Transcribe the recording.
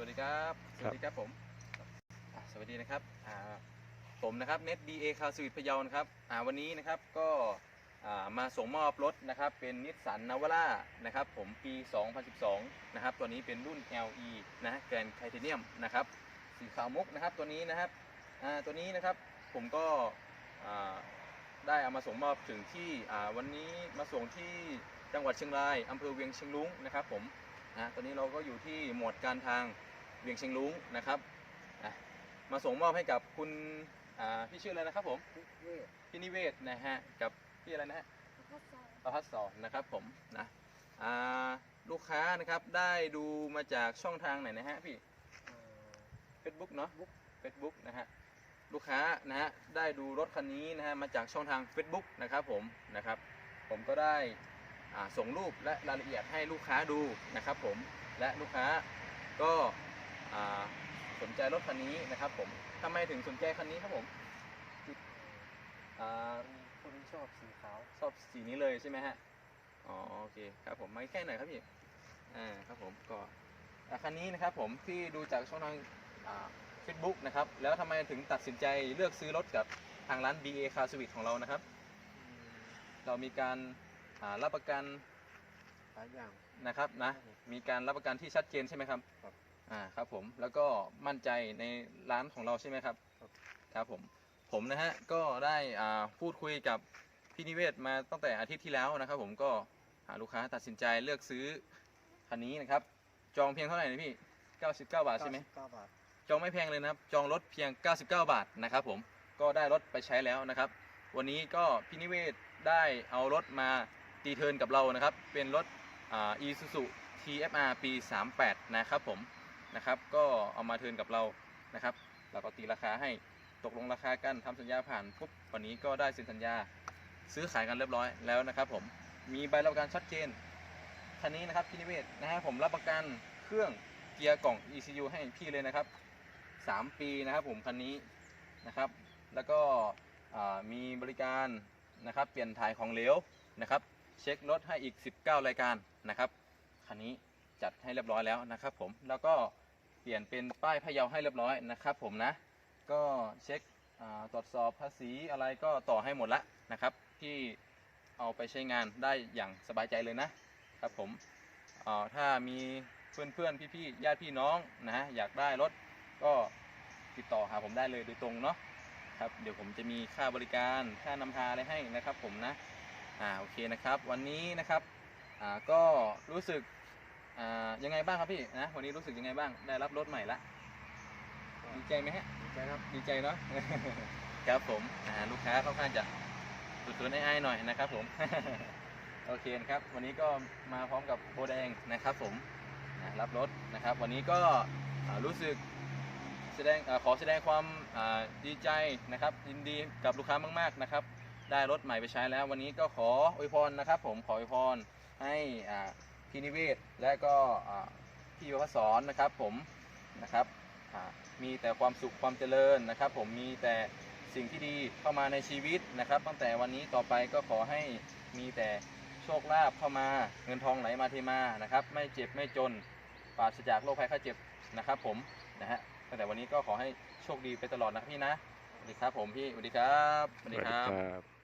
วัสดีครับ สวัสดีครับผมอะสวัสดีนะครับอ่าผมนะครับเน็ตดีเอคาสวิตพะเยานะครับอ่าวันนี้นะครับก็อ่ามาส่งมอบรถนะครับเป็นนิสสันนาวาร่านะครับผมปี 2012 นะครับตัวนี้เป็นรุ่น LE นะแกรนไทเทเนียมนะครับสีขาวมุกนะครับตัวนี้นะครับอ่าตัวนี้นะครับผมก็อ่าได้เอามาส่งมอบถึงที่อ่าวันนี้มาส่งที่จังหวัดเชียงรายอำเภอเวียงเชียงรุ้งนะครับผมนะตอนนี้เราก็อยู่ที่หมวดการทาง เวียงเชียงรุ้งนะครับอะมาส่งมอบให้กับคุณอ่าพี่ชื่ออะไรนะครับผม เวทพี่นิเวศนะฮะกับพี่อะไรนะฮะ พัสดุประพัฒสอนนะครับผมนะอ่าลูกค้านะครับได้ดูมาจากช่องทางไหนนะฮะพี่ Facebook เนาะ Facebook นะฮะลูกค้านะฮะได้ดูรถคันนี้นะฮะมาจากช่องทาง Facebook นะครับผมนะครับ ผมก็ได้อ่าส่งรูปและรายละเอียดให้ลูกค้าดูนะครับผมและลูกค้าก็อ่า สนใจรถคันนี้นะครับผมทำไมถึงสนใจคันนี้ครับผมอ่าคนชอบสีขาวชอบสีนี้เลยใช่ไหมฮะอ๋อโอเคครับผมมาใกล้ๆหน่อยครับพี่อ่าครับผมก็อ่าคันนี้นะครับผมที่ดูจากช่องทางอ่า Facebook นะครับแล้วทำไมถึงตัดสินใจเลือกซื้อรถกับทางร้าน BA Car Service ของเรานะครับ เรามีการอ่ารับประกันหลายอย่างนะครับนะครับผมมีการรับประกันที่ชัดเจนใช่ไหมครับครับ อ่าครับผมแล้วก็มั่นใจในร้านของเราใช่ไหมครับครับครับผมผมนะฮะก็ได้อ่าพูดคุยกับพี่นิเวศมาตั้งแต่อาทิตย์ที่แล้วนะครับ ผมก็หาลูกค้าตัดสินใจเลือกซื้อคันนี้นะครับ จองเพียงเท่าไหร่นะพี่ 99 บาทใช่ไหมเก้าบาทจองไม่แพงเลยนะครับ จองรถเพียง 99 บาทนะครับ ผมก็ได้รถไปใช้แล้วนะครับ วันนี้ก็พี่นิเวศได้เอารถมาตีเทิร์นกับเรานะครับ เป็นรถอ่า Isuzu TFR ปี 38 นะครับผม นะครับ ก็เอามาเทินกับเรานะครับเราก็ตีราคาให้ตกลงราคากันทำสัญญาผ่านปุ๊บวันนี้ก็ได้เซ็นสัญญา ซื้อขายกันเรียบร้อยแล้วนะครับ ผมมีใบรับประกันชัดเจนคันนี้นะครับพี่นิเวศนะฮะผมรับประกันเครื่องเกียร์กล่อง ECU ให้พี่เลยนะครับ 3 ปีนะครับผมคันนี้นะครับ แล้วก็มีบริการนะครับเปลี่ยนถ่ายของเหลวนะครับ เช็ครถให้อีก 19 รายการนะครับคันนี้ จัดให้เรียบร้อยแล้วนะครับ ผมแล้วก็เปลี่ยนเป็นป้ายพะเยาให้เรียบร้อยนะครับ ผมนะ ก็เช็คตรวจสอบภาษีอะไรก็ต่อให้หมดละนะครับ ที่เอาไปใช้งานได้อย่างสบายใจเลยนะครับผมถ้ามีเพื่อนเพื่อนๆพี่ๆญาติพี่น้องนะฮะอยากได้รถก็ติดต่อหาผมได้เลยโดยตรงเนาะครับเดี๋ยวผมจะมีค่าบริการค่านำพาอะไรให้นะครับ ผมนะอ่าโอเคนะครับ วันนี้นะครับอ่าก็รู้สึก อ่ายังไงบ้างครับพี่นะวันนี้รู้สึกยังไงบ้างได้รับรถใหม่ละดีใจไหมฮะใช่ครับดีใจเนาะ ครับผมอ่าลูกค้าค่อนข้างจะสุดๆไอ้ๆหน่อยนะครับผม โอเคนะครับ วันนี้ก็มาพร้อมกับโบแดงนะครับผมนะรับรถนะครับ วันนี้ก็อ่ารู้สึกแสดงอาขอแสดงความอ่าดีใจนะครับ ยินดีกับลูกค้ามากๆนะครับ ได้รถใหม่ไปใช้แล้ว วันนี้ก็ขออวยพรนะครับ ผมขออวยพรให้อ่า พี่นิเวศ และก็พี่วพศรนะครับผมนะครับมีแต่ความสุขความเจริญนะครับ ผมมีแต่สิ่งที่ดีเข้ามาในชีวิตนะครับ ตั้งแต่วันนี้ต่อไปก็ขอให้มีแต่โชคลาภเข้ามาเงินทองไหลมาเทมานะครับ ไม่เจ็บไม่จนปราศจากโรคภัยไข้เจ็บนะครับ ผมนะฮะตั้งแต่วันนี้ก็ขอให้โชคดีไปตลอดนะพี่นะสวัสดีครับผมพี่สวัสดีครับสวัสดีครับ